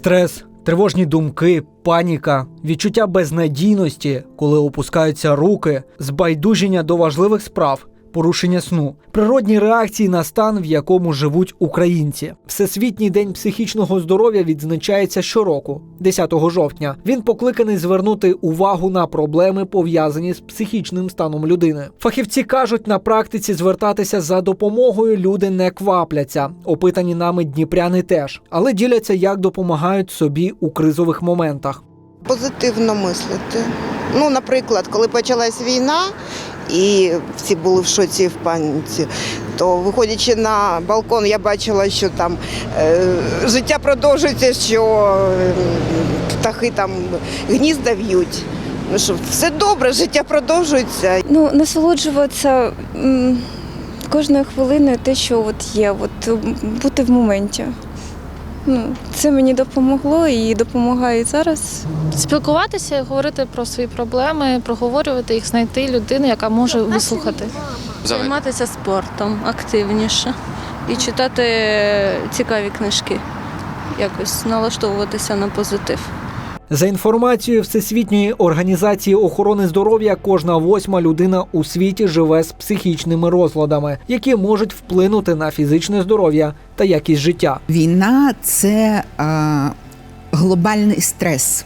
Стрес, тривожні думки, паніка, відчуття безнадійності, коли опускаються руки, збайдуження до важливих справ. Порушення сну, природні реакції на стан, в якому живуть українці. Всесвітній день психічного здоров'я відзначається щороку, 10 жовтня. Він покликаний звернути увагу на проблеми, пов'язані з психічним станом людини. Фахівці кажуть, на практиці звертатися за допомогою люди не квапляться. Опитані нами дніпряни теж, але діляться, як допомагають собі у кризових моментах. позитивно мислити. Ну, наприклад, коли почалась війна і всі були в шоці в паніці, то виходячи на балкон, я бачила, що там е, життя продовжується, що е, птахи там гнізда в'ють. Ну що, все добре, життя продовжується. Ну, насолоджуватися кожною хвилиною те, що от є, от бути в моменті. Ну, це мені допомогло і допомагає зараз. Спілкуватися, говорити про свої проблеми, проговорювати їх, знайти людину, яка може вислухати. Займатися спортом активніше і читати цікаві книжки, якось налаштовуватися на позитив. За інформацією Всесвітньої організації охорони здоров'я, кожна восьма людина у світі живе з психічними розладами, які можуть вплинути на фізичне здоров'я та якість життя. Війна це а, глобальний стрес.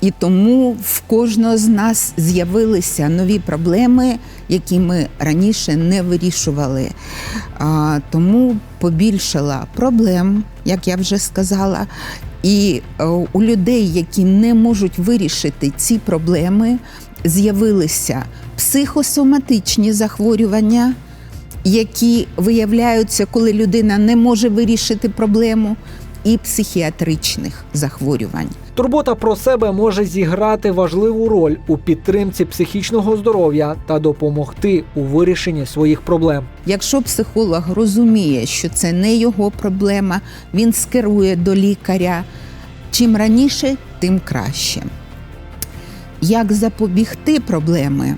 І тому в кожного з нас з'явилися нові проблеми, які ми раніше не вирішували. А, тому побільшала проблем, як я вже сказала. І е, у людей, які не можуть вирішити ці проблеми, з'явилися психосоматичні захворювання, які виявляються, коли людина не може вирішити проблему, і психіатричних захворювань. Турбота про себе може зіграти важливу роль у підтримці психічного здоров'я та допомогти у вирішенні своїх проблем. Якщо психолог розуміє, що це не його проблема, він скерує до лікаря. Чим раніше, тим краще. Як запобігти проблеми?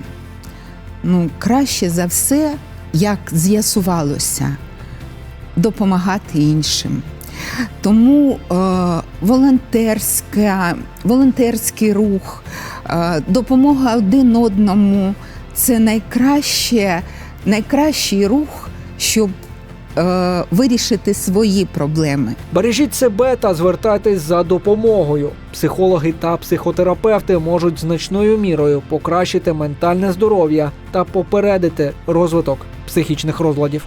Ну, краще за все, як з'ясувалося, допомагати іншим. Тому е, волонтерська, волонтерський рух, е, допомога один одному це найкраще, найкращий рух, щоб е, вирішити свої проблеми. Бережіть себе та звертайтесь за допомогою. Психологи та психотерапевти можуть значною мірою покращити ментальне здоров'я та попередити розвиток психічних розладів.